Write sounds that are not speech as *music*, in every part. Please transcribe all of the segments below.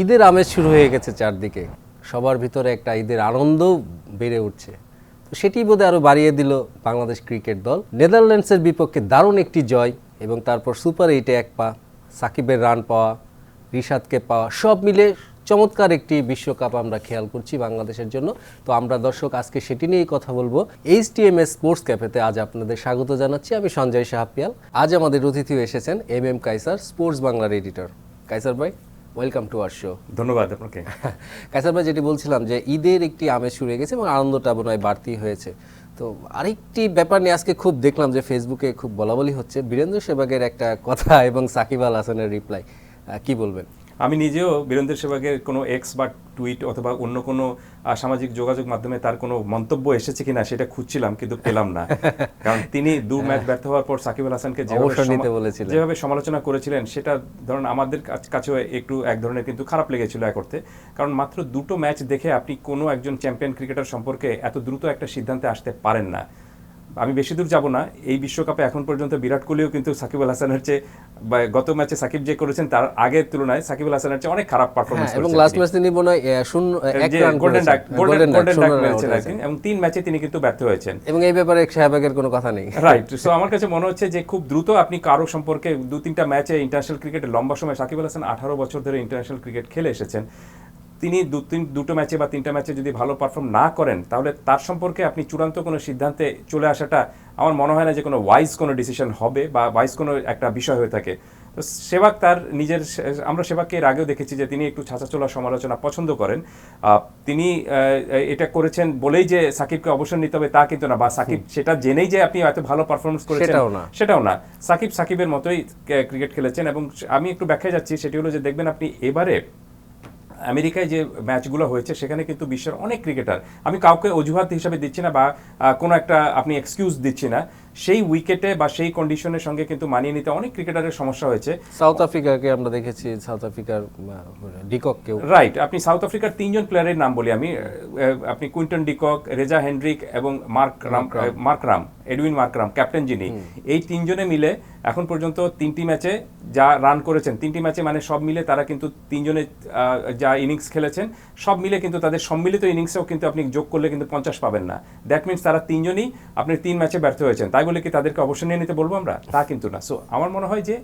ঈদের আমেজ শুরু হয়ে গেছে চারদিকে। সবার ভিতরে একটা ঈদের আনন্দ বেড়ে উঠছে। তো সেটি বোধহয় আরও বাড়িয়ে দিল বাংলাদেশ ক্রিকেট দল। নেদারল্যান্ডসের বিপক্ষে দারুণ একটি জয় এবং তারপর সুপার এইটে এক পা, সাকিবের রান পাওয়া, রিশাদকে পাওয়া, সব মিলে চমৎকার একটি বিশ্বকাপ আমরা খেয়াল করছি বাংলাদেশের জন্য। তো আমরা দর্শক, আজকে সেটি নিয়েই কথা বলব। H T M S sports ক্যাফেতে আজ আপনাদের স্বাগত জানাচ্ছি। আমি সঞ্জয় সাহাপিয়াল আজ আমাদের অতিথি এসেছেন এম এম কাইসার, স্পোর্টস বাংলার এডিটর। কাইসার ভাই। ওয়েলকাম টু আর শো ধন্যবাদ আপনাকে। *laughs* কাইসার ভাই যেটি বলছিলাম যে ঈদের একটি আমেজ শুরু হয়ে গেছে এবং আনন্দটা মনে হয় বাড়তি হয়েছে। তো আরেকটি ব্যাপার নিয়ে আজকে খুব দেখলাম যে ফেসবুকে খুব বলাবলি হচ্ছে। বীরেন্দ্র সেবাগের একটা কথা এবং সাকিব আল হাসানের রিপ্লাই কি বলবেন? আমি নিজেও বীরেন্দ্র সেবাগের কোনো এক্স বা টুইট অথবা অন্য কোনো সামাজিক যোগাযোগ মাধ্যমে তার কোনো মন্তব্য এসেছে কিনা সেটা খুঁজছিলাম কিন্তু পেলাম না। *laughs* কারণ তিনি দু ম্যাচ ব্যর্থ হওয়ার পর সাকিব আল হাসানকে যেভাবে সমালোচনা করেছিলেন সেটা ধরুন আমাদের কাছ- কাছেও একটু এক ধরনের কিন্তু খারাপ লেগেছিল এক করতে। কারণ মাত্র দুটো ম্যাচ দেখে আপনি কোনো একজন চ্যাম্পিয়ন ক্রিকেটার সম্পর্কে এত দ্রুত একটা সিদ্ধান্তে আসতে পারেন না। আমি বেশি দূর যাব না। এই বিশ্বকাপে এখন পর্যন্ত বিরাট কোহলিও কিন্তু সাকিব আল হাসানের চেয়ে বা গত ম্যাচে সাকিব যে করেছেন তার আগের তুলনায় সাকিব আল হাসানের চেয়ে অনেক খারাপ পারফরমেন্স হ্যাঁ, এবং লাস্ট ম্যাচ তিনি। মনে শূন্য এক run golden duck golden golden duck মেরেছেন আর কি এবং তিন ম্যাচে তিনি কিন্তু ব্যর্থ হয়েছেন। এবং এই ব্যাপারে শাহবাগের কোনো কথা নেই। রাইট সো আমার কাছে মনে হচ্ছে যে খুব দ্রুত আপনি কারও সম্পর্কে দু তিনটা ম্যাচে ইন্টারন্যাশনাল ক্রিকেটে লম্বা সময় সাকিব আল হাসান আঠারো বছর ধরে ইন্টারন্যাশনাল ক্রিকেট খেলে এসেছেন। তিনি দু তিন দুটো ম্যাচে বা তিনটা ম্যাচে যদি ভালো পারফর্ম না করেন তাহলে তার সম্পর্কে আপনি চূড়ান্ত কোনো সিদ্ধান্তে চলে আসাটা আমার মনে হয় না যে কোনো ওয়াইজ কোনো ডিসিশন হবে বা ওয়াইজ কোনো একটা বিষয় হয়ে থাকে। তো সেবাক তার নিজের আমরা সেবাককে এর আগেও দেখেছি যে তিনি একটু ছাঁচাচোলা সমালোচনা পছন্দ করেন। আহ, তিনি এটা করেছেন বলেই যে সাকিবকে অবসর নিতে হবে তা কিন্তু না বা সাকিব সেটা জেনেই যে আপনি এত ভালো পারফরমেন্স করেছেন সেটাও না। সেটাও না। সাকিব সাকিবের মতোই ক্রিকেট খেলেছেন এবং আমি একটু ব্যাখ্যায় যাচ্ছি সেটি হলো যে দেখবেন আপনি এবারে আমেরিকায় যে ম্যাচগুলো হয়েছে, সেখানে কিন্তু বিশ্বের অনেক ক্রিকেটার, আমি কাউকে অজুহাত হিসাবে দিচ্ছি না বা কোনো একটা আপনি এক্সকিউজ দিচ্ছি না। সেই উইকেটে বা সেই কন্ডিশনের সঙ্গে কিন্তু মানিয়ে নিতে অনেক ক্রিকেটারের সমস্যা হয়েছে। সাউথ আফ্রিকাকে আমরা দেখেছি সাউথ আফ্রিকার ডিকককেও। রাইট আপনি সাউথ আফ্রিকার তিনজন প্লেয়ারের নাম বলি আমি আপনি Quinton de Kock Reeza Hendricks এবং Markram Markram Aiden Markram captain যিনি। এই তিনজনে মিলে এখন পর্যন্ত তিনটি ম্যাচে যা রান করেছেন তিনটি ম্যাচে মানে সব মিলে তারা কিন্তু তিনজনে যা ইনিংস খেলেছেন সব মিলে কিন্তু তাদের সম্মিলিত ইনিংসেও কিন্তু আপনি যোগ করলে কিন্তু পঞ্চাশ পাবেন না। দ্যাট মিনস তারা তিনজনই আপনি তিন ম্যাচে ব্যর্থ হয়েছেন। তাই বলে কি তাদেরকে অবসর নিয়ে নিতে বলব আমরা? তা কিন্তু না। সো আমার মনে হয় যে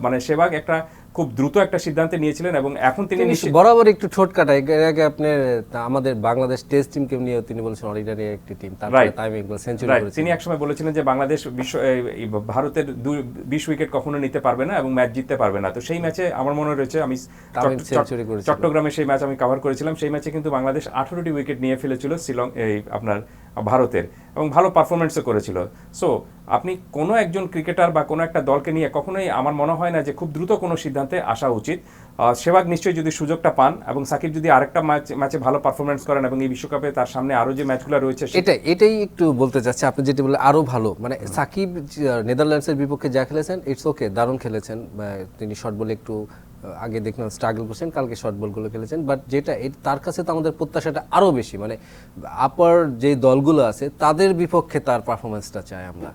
মানে সেবাগ একটা খুব দ্রুত একটা সিদ্ধান্তে নিয়েছিলেন এবং এখন তিনি বরাবর একটু ছোট কাটায়। আগে আপনি আমাদের বাংলাদেশ টেস্ট টিমকে নিয়ে তিনি বলেছেন অর্ডিনারি একটি টিম। তারপরে. তামিম ইকবাল সেঞ্চুরি করেছেন। তিনি একসময় বলেছিলেন যে বাংলাদেশ বিশ্ব ভারতের দুই- বিশ উইকেট কখনো নিতে পারবে না এবং ম্যাচ জিততে পারবে না। তো সেই ম্যাচে আমার মনে রয়েছে আমি century করেছিল। চট্টগ্রামে সেই ম্যাচ আমি কভার করেছিলাম। সেই ম্যাচে কিন্তু বাংলাদেশ আঠারোটি উইকেট নিয়ে ফেলেছিল শিলং এই আপনার ভারতের এবং ভালো পারফরমেন্সও করেছিল। সো আপনি কোনো একজন ক্রিকেটার বা কোনো একটা দলকে নিয়ে কখনোই আমার মনে হয় না যে খুব দ্রুত কোনো সিদ্ধান্তে আসা উচিত। সেবাগ নিশ্চয়ই যদি সুযোগটা পান এবং সাকিব যদি আরেকটা ম্যাচ ম্যাচে ভালো পারফরমেন্স করেন এবং এই বিশ্বকাপে তার সামনে আরও যে ম্যাচগুলো রয়েছে সে- এটাই একটু বলতে চাচ্ছি, আপনি যেটি বলে আরও ভালো। মানে সাকিব নেদারল্যান্ডসের বিপক্ষে যা খেলেছেন ইটস ওকে দারুণ খেলেছেন। তিনি শর্ট বলে একটু আগে দেখলাম স্ট্রাগল করছেন, কালকে শর্ট বলগুলো খেলেছেন বাট যেটা তার কাছে তো আমাদের প্রত্যাশাটা আরও বেশি মানে আপার যে দলগুলো আছে, তাদের বিপক্ষে তার পারফরমেন্সটা চাই আমরা।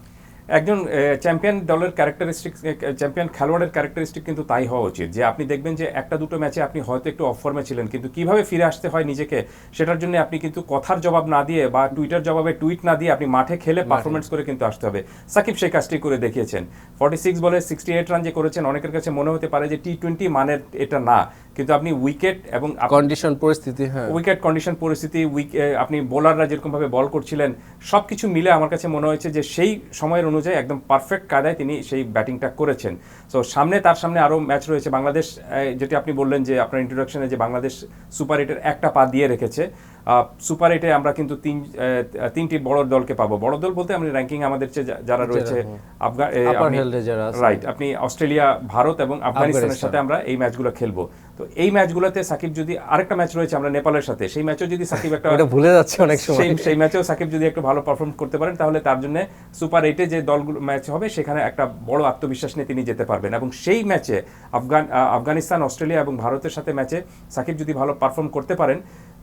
একজন চ্যাম্পিয়ন দলের ক্যারেক্টারিস্টিক চ্যাম্পিয়ন খেলোয়াড়ের ক্যারেক্টারিস্টিক কিন্তু তাই হওয়া উচিত। যে আপনি দেখবেন যে একটা দুটো ম্যাচে আপনি হয়তো একটু অফ ফর্মে ছিলেন কিন্তু কীভাবে ফিরে আসতে হয় নিজেকে সেটার জন্য আপনি কিন্তু কথার জবাব না দিয়ে বা টুইটার জবাবে টুইট না দিয়ে আপনি মাঠে খেলে পারফরমেন্স করে কিন্তু আসতে হবে। সাকিব সেই কাজটি করে দেখিয়েছেন। ফর্টি সিক্স বলে সিক্সটি এইট রান যে করেছেন অনেকের কাছে মনে হতে পারে যে টি টোয়েন্টি মানের এটা না। কিন্তু আপনি উইকেট এবং কন্ডিশন পরিস্থিতি হ্যাঁ। উইকেট কন্ডিশন পরিস্থিতি উইক আপনি বোলাররা যেরকম ভাবে বল করছিলেন সবকিছু মিলে আমার কাছে মনে হয়েছে যে সেই সময়ের অনুযায়ী একদম পারফেক্ট কায়দায় তিনি সেই ব্যাটিংটা করেছেন। তো সামনে তার সামনে আরও ম্যাচ রয়েছে। বাংলাদেশ যেটি আপনি বললেন যে আপনার ইন্ট্রোডাকশনে যে বাংলাদেশ সুপার এইটের একটা পা দিয়ে রেখেছে সুপার এইটে আমরা কিন্তু তিন তিনটি বড় দলকে পাবো। বড় দল বলতে আমি র্যাঙ্কিং আমাদের যারা রয়েছে আফগান যারা আছে। রাইট আপনি অস্ট্রেলিয়া ভারত এবং আফগানিস্তানের সাথে আমরা এই ম্যাচগুলো খেলব। তো এই ম্যাচগুলোতে সাকিব যদি আরেকটা ম্যাচ রয়েছে আমরা নেপালের সাথে সেই ম্যাচও যদি সাকিব একটা ভুলে যাচ্ছে অনেক সময়। সেই সেই ম্যাচেও সাকিব যদি একটু ভালো পারফর্ম করতে পারেন তাহলে তার জন্য সুপার এইটে যে দলগুলো ম্যাচ হবে সেখানে একটা বড় আত্মবিশ্বাস নিয়ে তিনি যেতে পারবেন। এবং সেই ম্যাচে আফগান আফগানিস্তান অস্ট্রেলিয়া এবং ভারতের সাথে ম্যাচে সাকিব যদি ভালো পারফর্ম করতে পারেন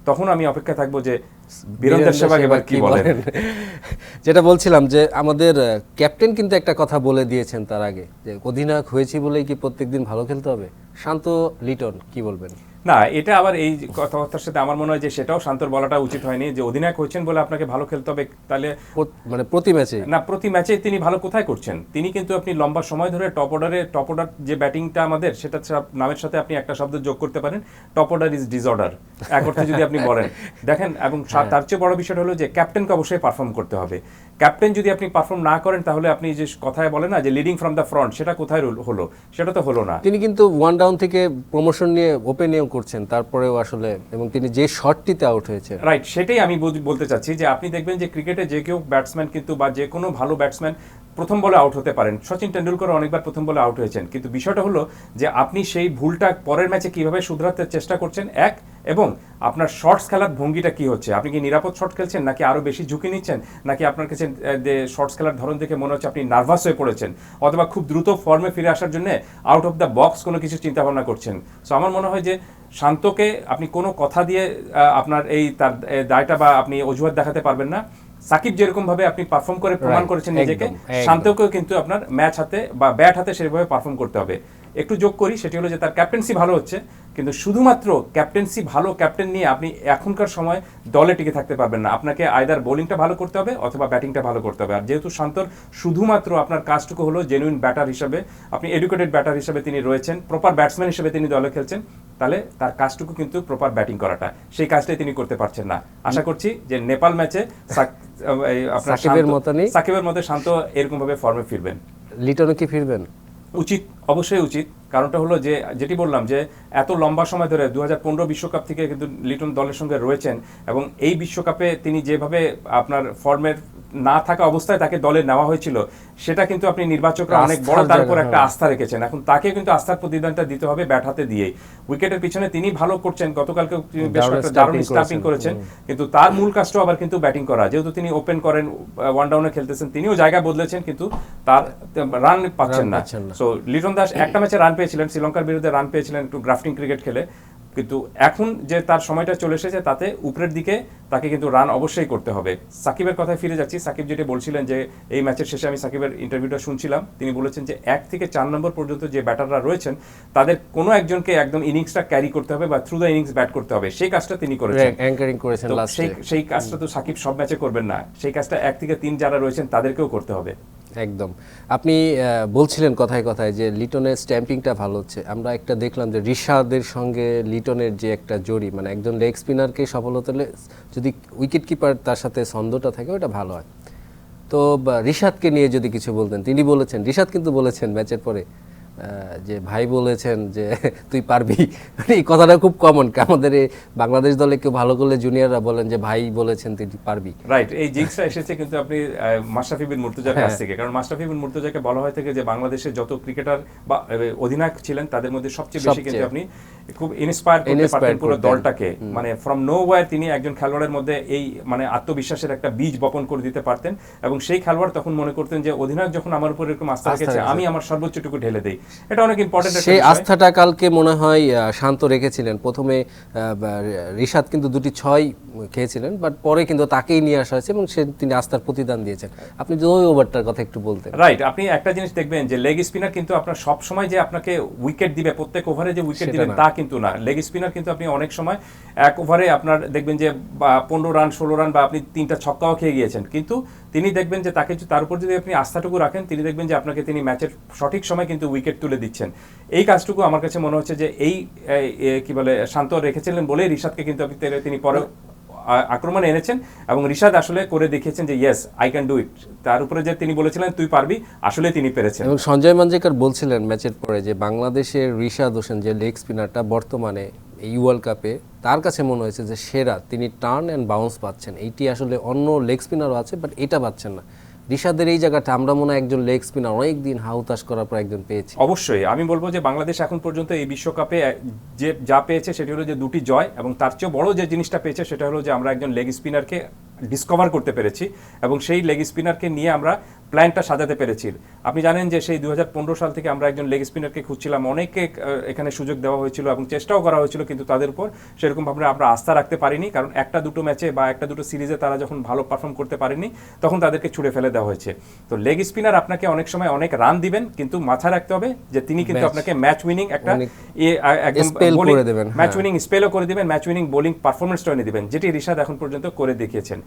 তখন আমি অপেক্ষা থাকব যে বীরেন্দ্র সেবাগ এবার কি বলেন? যেটা বলছিলাম যে আমাদের ক্যাপ্টেন কিন্তু একটা কথা বলে দিয়েছেন তার আগে যে অধিনায়ক হয়েছি বলেই কি প্রত্যেকদিন ভালো খেলতে হবে? শান্ত লিটন কি বলবেন? না এটা আবার এই কথাবার্তার সাথে আমার মনে হয় যে সেটাও শান্তর বলাটা উচিত হয়নি যে অধিনায়ক হয়েছেন বলে আপনাকে ভালো খেলতে হবে তাহলে মানে প্রতি ম্যাচে? না প্রতি ম্যাচে তিনি ভালো কোথায় করছেন? তিনি কিন্তু আপনি লম্বা সময় ধরে টপ অর্ডারে টপ অর্ডার যে ব্যাটিংটা আমাদের সেটা নামের সাথে আপনি একটা শব্দ যোগ করতে পারেন টপ অর্ডার ইজ ডিসঅর্ডার এক অর্থে যদি আপনি বলেন। দেখেন এবং তার চেয়ে বড় বিষয়টা হলো যে ক্যাপ্টেনকে অবশ্যই পারফর্ম করতে হবে। ক্যাপ্টেন যদি আপনি পারফর্ম না করেন তাহলে আপনি যে কথায় বলেন না যে লিডিং ফ্রম দ্য ফ্রন্ট সেটা কোথায় হলো? সেটা তো হলো না। তিনি কিন্তু ওয়ান ডাউন থেকে প্রমোশন নিয়ে ওপেনিংও করছেন, তারপরেও আসলে, এবং তিনি যে শটটিতে আউট হয়েছে রাইট সেটাই আমি বলতে চাচ্ছি যে আপনি দেখবেন যে ক্রিকেটে যে কেউ ব্যাটসম্যান কিন্তু বা যে কোনো ভালো ব্যাটসম্যান প্রথম বলে আউট হতে পারেন। সচিন টেন্ডুলকর অনেকবার প্রথম বলে আউট হয়েছেন। কিন্তু বিষয়টা হলো যে আপনি সেই ভুলটা পরের ম্যাচে কীভাবে শুধরাতে চেষ্টা করছেন, এক এবং আপনার শর্টস খেলার ভঙ্গিটা কি হচ্ছে? আপনি কি নিরাপদ শট খেলছেন নাকি আরও বেশি ঝুঁকি নিচ্ছেন? নাকি আপনার কাছে শর্টস খেলার ধরন দেখে মনে হচ্ছে আপনি নার্ভাস হয়ে পড়েছেন? অথবা খুব দ্রুত ফর্মে ফিরে আসার জন্য আউট অফ দ্য বক্স কোনো কিছু চিন্তা ভাবনা করছেন? সো আমার মনে হয় যে শান্তকে আপনি কোনো কথা দিয়ে আপনার এই তার দায়টা বা আপনি অজুহাত দেখাতে পারবেন না। সাকিব যেরকম ভাবে আপনি পারফর্ম করে প্রমাণ করেছেন নিজেকে। শান্তকেও কিন্তু আপনার ম্যাচ হাতে বা ব্যাট হাতে সেভাবে পারফর্ম করতে হবে। একটু যোগ করি সেটি হলো যে তার ক্যাপ্টেন্সি ভালো হচ্ছে কিন্তু শুধুমাত্র ক্যাপ্টেন্সি ভালো ক্যাপ্টেন নিয়ে আপনি এখনকার সময় দলে টিকে থাকতে পারবেন না। আপনাকে আয়দার বোলিংটা ভালো করতে হবে অথবা ব্যাটিংটা ভালো করতে হবে। আর যেহেতু শান্তর শুধুমাত্র আপনার কাজটুকু হলো জেনুইন ব্যাটার হিসাবে আপনি এডুকেটেড ব্যাটার হিসাবে তিনি রয়েছেন প্রপার ব্যাটসম্যান হিসেবে তিনি দলে খেলছেন তাহলে তার কাজটুকু কিন্তু প্রপার ব্যাটিং করাটা সেই কাজটাই তিনি করতে পারছেন না। আশা করছি যে নেপাল ম্যাচে আপনার সাকিবের মধ্যে শান্ত এরকম ভাবে ফর্মে ফিরবেন। লিটনও কি ফিরবেন? উচিত, অবশ্যই উচিত। কারণটা হলো যে, যেটি বললাম যে, এত লম্বা সময় ধরে দু বিশ্বকাপ থেকে কিন্তু লিটন দলের সঙ্গে রয়েছেন এবং এই বিশ্বকাপে তিনি যেভাবে আপনার ফর্মের না থাকা অবস্থায় তাকে দলে নেওয়া হয়েছিল। সেটা কিন্তু আপনি নির্বাচকরা অনেক বড় তার উপর একটা হ্যাঁ। আস্থা রেখেছেন। এখন তাকে কিন্তু আস্থার প্রতিদানটা দিতে হবে ব্যাট হাতে দিয়ে উইকেটের পিছনে তিনি ভালো করছেন। গতকালকে বেশ কয়েকটা দারুণ স্টাম্পিং করেছেন। কিন্তু তার মূল কাজটা আবার কিন্তু ব্যাটিং করা। যেহেতু তিনি ওপেন করেন ওয়ান ডাউনে খেলতেছেন তিনিও জায়গা বদলেছেন কিন্তু তার রান পাচ্ছেন না। পাচ্ছেন না। সো লিটন দাস একটা ম্যাচে রান পেয়েছিলেন শ্রীলঙ্কার বিরুদ্ধে রান পেয়েছিলেন একটু গ্রাফটিং ক্রিকেট খেলে। কিন্তু এখন যে তার সময়টা চলে এসেছে তাতে উপরের দিকে তাকে কিন্তু রান অবশ্যই করতে হবে। সাকিবের কথায় ফিরে যাচ্ছি। সাকিব যেটা বলছিলেন যে এই ম্যাচের শেষে আমি সাকিবের ইন্টারভিউটা শুনছিলাম। তিনি বলেছেন যে এক থেকে চার নম্বর পর্যন্ত যে ব্যাটাররা রয়েছেন তাদের কোনো একজনকে একদম ইনিংসটা ক্যারি করতে হবে বা থ্রু দ্য ইনিংস ব্যাট করতে হবে। সেই কাজটা তিনি করেছেন। অ্যাঙ্কারিং করেছেন সেই সেই কাজটা তো সাকিব সব ম্যাচে করবেন না। সেই কাজটা এক থেকে তিন যারা রয়েছেন তাদেরকেও করতে হবে। একদম। আপনি বলছিলেন কথায় কথায় যে লিটনের স্ট্যাম্পিংটা ভালো হচ্ছে। আমরা একটা দেখলাম যে রিশাদের সঙ্গে লিটনের যে একটা জড়ি মানে একজন লেগ স্পিনারকে সফল যদি উইকেট কিপার তার সাথে ছন্দটা থাকে, ওটা ভালো হয়। তো রিশাদকে নিয়ে যদি কিছু বলতেন, তিনি বলেছেন, রিশাদ কিন্তু বলেছেন ম্যাচের পরে। যে ভাই বলেছেন যে *laughs* তুই পারবি। মানে এই কথাটা খুব কমন আমাদের বাংলাদেশ দলে কেউ ভালো করলে জুনিয়ররা বলেন যে ভাই বলেছেন তুই পারবি। রাইট এই জিংসটা এসেছে কিন্তু আপনি মাশরাফি বিন মুর্তজার কাছ হ্যাঁ। থেকে। কারণ মাশরাফি বিন মুর্তজাকে বলা হয় থেকে যে বাংলাদেশের যত ক্রিকেটার বা অধিনায়ক ছিলেন তাদের মধ্যে সবচেয়ে বেশি কিন্তু আপনি খুব ইন্সপায়ার করতে পারতেন পুরো দলটাকে। মানে ফ্রম নো ওয়ার তিনি একজন খেলোয়াড়ের মধ্যে এই মানে আত্মবিশ্বাসের একটা বীজ বপন করে দিতে পারতেন। এবং সেই খেলোয়াড় তখন মনে করতেন যে অধিনায়ক যখন আমার উপর এরকম আস্থা রেখেছে। আমি আমার সর্বোচ্চটুকু ঢেলে দেই। এটা অনেক ইম্পর্টেন্ট সেই আস্থাটা কালকে মনে হয় আহ, শান্ত রেখেছিলেন। প্রথমে রিশাদ কিন্তু দুটি ছয় খেয়েছিলেন বাট পরে কিন্তু তাকেই নিয়ে আসা হয়েছে এবং সে তিনি আস্থার প্রতিদান দিয়েছেন। আপনি যদি ওই ওভারটার কথা একটু বলতেন। রাইট আপনি একটা জিনিস দেখবেন যে লেগ স্পিনার কিন্তু আপনার সব সময় যে আপনাকে উইকেট দিবে প্রত্যেক ওভারে যে উইকেট দিবেন তা কিন্তু না। লেগ স্পিনার কিন্তু আপনি অনেক সময় এক ওভারে আপনার দেখবেন যে পনেরো রান ষোলো রান বা আপনি তিনটা ছক্কাও খেয়ে গিয়েছেন। কিন্তু তিনি দেখবেন যে তাকে তার উপর যদি আপনি আস্থাটুকু রাখেন তিনি দেখবেন যে আপনাকে তিনি ম্যাচের সঠিক সময় কিন্তু উইকেট তুলে দিচ্ছেন। এই কাজটুকু আমার কাছে মনে হচ্ছে যে এই কি বলে শান্ত রেখেছিলেন বলে রিশাদকে কিন্তু তিনি পরে আক্রমণে এনেছেন এবং রিশাদ আসলে করে দেখিয়েছেন যে yes I can do it তার উপরে যে তিনি বলেছিলেন, তুই পারবি, আসলে তিনি পেরেছেন। এবং সঞ্জয় মাঞ্জেকার বলছিলেন ম্যাচের পরে যে, বাংলাদেশের রিশাদ হোসেন, যে লেগ স্পিনারটা বর্তমানে এই ওয়ার্ল্ড কাপে তার কাছে মনে হয়েছে যে, সেরা, তিনি টার্ন অ্যান্ড বাউন্স পাচ্ছেন। এইটি আসলে অন্য লেগ স্পিনারও আছে, বাট এটা পাচ্ছেন না। রিশাদের এই জায়গাটা আমরা মনে হয় একজন লেগ স্পিনার অনেক দিন হাউতাস করার পর একজন পেয়েছি। অবশ্যই, আমি বলব যে বাংলাদেশ এখন পর্যন্ত এই বিশ্বকাপে যে যা পেয়েছে সেটি হলো যে দুটি জয় এবং তার চেয়ে বড় যে জিনিসটা পেয়েছে সেটা হলো যে আমরা একজন লেগ স্পিনারকে ডিসকভার করতে পেরেছি এবং সেই লেগ স্পিনারকে নিয়ে আমরা প্ল্যানটা সাজাতে পেরেছি। আপনি জানেন যে সেই দু হাজার পনেরো সাল থেকে আমরা একজন লেগ স্পিনারকে খুঁজছিলাম। অনেকে এখানে সুযোগ দেওয়া হয়েছিল এবং চেষ্টাও করা হয়েছিল কিন্তু তাদের উপর সেরকমভাবে আমরা আস্থা রাখতে পারিনি। কারণ একটা দুটো ম্যাচে বা একটা দুটো সিরিজে তারা যখন ভালো পারফর্ম করতে পারেনি তখন তাদেরকে ছুড়ে ফেলে দেওয়া হয়েছে। তো লেগ স্পিনার আপনাকে অনেক সময় অনেক রান দিবেন কিন্তু মাথায় রাখতে হবে যে তিনি কিন্তু আপনাকে ম্যাচ উইনিং একটা দেবেন, ম্যাচ হ্যাঁ। উইনিং স্পেলও করে দিবেন ম্যাচ উইনিং বোলিং পারফরমেন্সটাও এনে দিবেন যেটি রিশাদ এখন পর্যন্ত করে দেখিয়েছেন।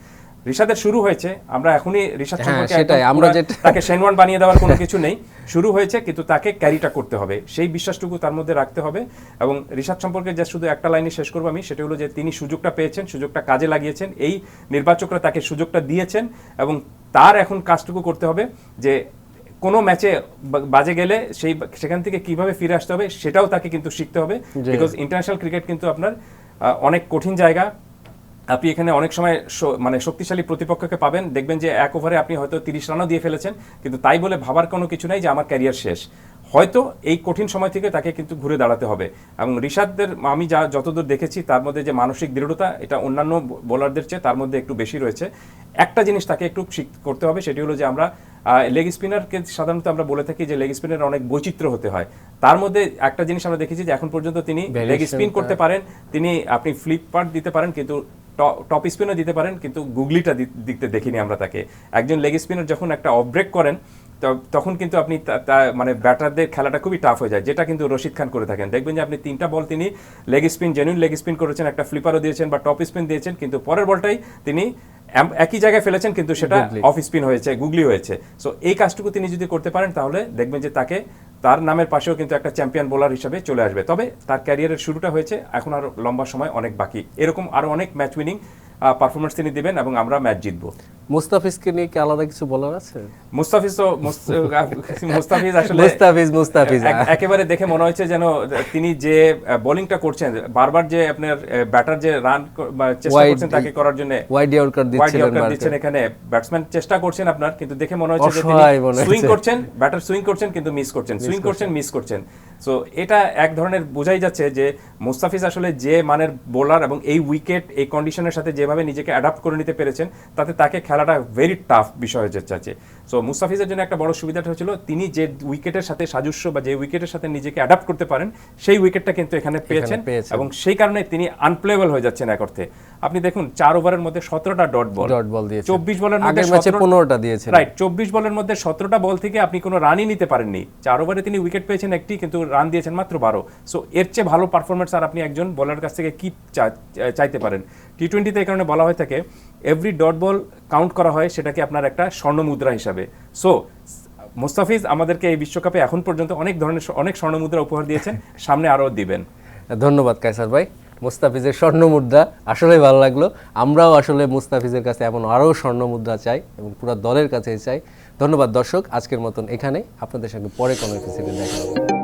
রিশাদের শুরু হয়েছে আমরা এখনই রিশাদ হ্যাঁ, সম্পর্কে আমরা যেটা- তাকে সেনওয়ান বানিয়ে দেওয়ার কোনো কিছু নেই। শুরু হয়েছে কিন্তু তাকে ক্যারিটা করতে হবে। সেই বিশ্বাসটুকু তার মধ্যে রাখতে হবে। এবং রিশাদ সম্পর্কে যে শুধু একটা লাইনে শেষ করব আমি সেটা হলো যে তিনি সুযোগটা পেয়েছেন সুযোগটা কাজে লাগিয়েছেন। এই নির্বাচকরা তাকে সুযোগটা দিয়েছেন এবং তার এখন কাজটুকু করতে হবে যে কোনো ম্যাচে বাজে গেলে সেই সেখান থেকে কীভাবে ফিরে আসতে হবে সেটাও তাকে কিন্তু শিখতে হবে। বিকজ ইন্টারন্যাশনাল ক্রিকেট কিন্তু আপনার অনেক কঠিন জায়গা। আপনি এখানে অনেক সময় মানে শক্তিশালী প্রতিপক্ষকে পাবেন, দেখবেন যে এক ওভারে আপনি হয়তো তিরিশ রানও দিয়ে ফেলেছেন, কিন্তু তাই বলে ভাবার কোনো কিছু নাই যে আমার ক্যারিয়ার শেষ। হয়তো এই কঠিন সময় থেকে তাকে কিন্তু ঘুরে দাঁড়াতে হবে। এবং ঋষাদদের আমি যা যতদূর দেখেছি, তার মধ্যে যে মানসিক দৃঢ়তা, এটা অন্যান্য বোলারদের চেয়ে তার মধ্যে একটু বেশি রয়েছে। একটা জিনিস তাকে একটু করতে হবে, সেটি হলো যে আমরা লেগ স্পিনারকে সাধারণত আমরা বলে থাকি যে লেগ স্পিনের অনেক বৈচিত্র্য হতে হয়। তার মধ্যে একটা জিনিস আমরা দেখেছি যে এখন পর্যন্ত তিনি লেগ স্পিন করতে পারেন তিনি আপনি ফ্লিপ পার্ট দিতে পারেন কিন্তু টপ স্পিনও দিতে পারেন কিন্তু গুগলিটা দিতে দেখিনি আমরা তাকে। একজন লেগ স্পিনার যখন একটা অফ ব্রেক করেন তখন কিন্তু আপনি মানে ব্যাটারদের খেলাটা খুবই টাফ হয়ে যায় যেটা কিন্তু রশিদ খান করে থাকেন। দেখবেন যে আপনি তিনটা বল তিনি leg spin genuine leg spin করেছেন একটা ফ্লিপারও দিয়েছেন বা টপ স্পিন দিয়েছেন কিন্তু পরের বলটাই তিনি একই জায়গায় ফেলেছেন কিন্তু সেটা অফ স্পিন হয়েছে গুগলি হয়েছে। সো এই কাজটুকু তিনি যদি করতে পারেন তাহলে দেখবেন যে তাকে তার নামের পাশেও কিন্তু একটা চ্যাম্পিয়ন বোলার হিসেবে চলে আসবে। তবে তার ক্যারিয়ারের শুরুটা হয়েছে এখন আর লম্বা সময় অনেক বাকি। এরকম আরও অনেক ম্যাচ উইনিং পারফরমেন্স তিনি দিবেন এবং আমরা ম্যাচ জিতবো। মুস্তাফিজকে নিয়ে কি আলাদা কিছু বলার আছে? মুস্তাফিজ তো মুস্তাফিজ আসলে মুস্তাফিজ মুস্তাফিজ একেবারে দেখে মনে হচ্ছে যেন তিনি যে বোলিংটা করছেন বারবার যে আপনার ব্যাটার যে রান চেষ্টা করছেন তাকে করার জন্য ওয়াইড বারবার। দিচ্ছেন এখানে। ব্যাটসম্যান চেষ্টা করছেন আপনার কিন্তু দেখে মনে হচ্ছে যে তিনি সুইং করছেন ব্যাটার সুইং করছেন কিন্তু মিস করছেন। সুইং করছেন মিস করছেন। সো এটা এক ধরনের বোঝাই যাচ্ছে যে মুস্তাফিজ আসলে যে মানের বোলার এবং এই উইকেট এই কন্ডিশনের সাথে যেভাবে নিজেকে অ্যাডাপ্ট করে নিতে পেরেছেন তাতে তাকে খেলাটা ভেরি টাফ বিষয় হয়ে যাচ্ছে সো মুস্তাফিজের জন্য একটা বড় সুবিধাটা হয়েছিল তিনি যে উইকেটের সাথে সাজস্য বা যে উইকেটের সাথে নিজেকে অ্যাডাপ্ট করতে পারেন সেই উইকেটটা কিন্তু এখানে পেয়েছেন। এবং সেই কারণে তিনি আনপ্লেয়েবল হয়ে যাচ্ছেন এক অর্থে আপনি দেখুন চার ওভারের মধ্যে সতেরোটা ডট বল। ডট বল দিয়েছে। চব্বিশ বলের মধ্যে ম্যাচে পনেরোটা দিয়েছেন রাইট চব্বিশ বলের মধ্যে সতেরোটা বল থেকে আপনি কোনো রানই নিতে পারেননি। চার ওভারে তিনি উইকেট পেয়েছেন একটি কিন্তু রান দিয়েছেন মাত্র বারো। সো এর চেয়ে ভালো পারফরমেন্স আর আপনি একজন বলার কাছ থেকে কি চাইতে পারেন? টি টোয়েন্টিতে এই কারণে বলা হয়ে থাকে এভরি ডট বল কাউন্ট করা হয় সেটাকে আপনার একটা স্বর্ণ মুদ্রা হিসাবে। সো মুস্তাফিজ আমাদেরকে এই বিশ্বকাপে এখন পর্যন্ত অনেক ধরনের অনেক স্বর্ণ মুদ্রা উপহার দিয়েছেন সামনে আরও দিবেন। ধন্যবাদ কায়সার ভাই। মুস্তাফিজের স্বর্ণ মুদ্রা আসলে ভালো লাগল। আমরাও আসলে মুস্তাফিজের কাছে এমন আরও স্বর্ণ মুদ্রা চাই এবং পুরো দলের কাছে চাই। ধন্যবাদ দর্শক, আজকের মতন এখানে আপনাদের সঙ্গে পরে কোনো এপিসোডে দেখা হবে।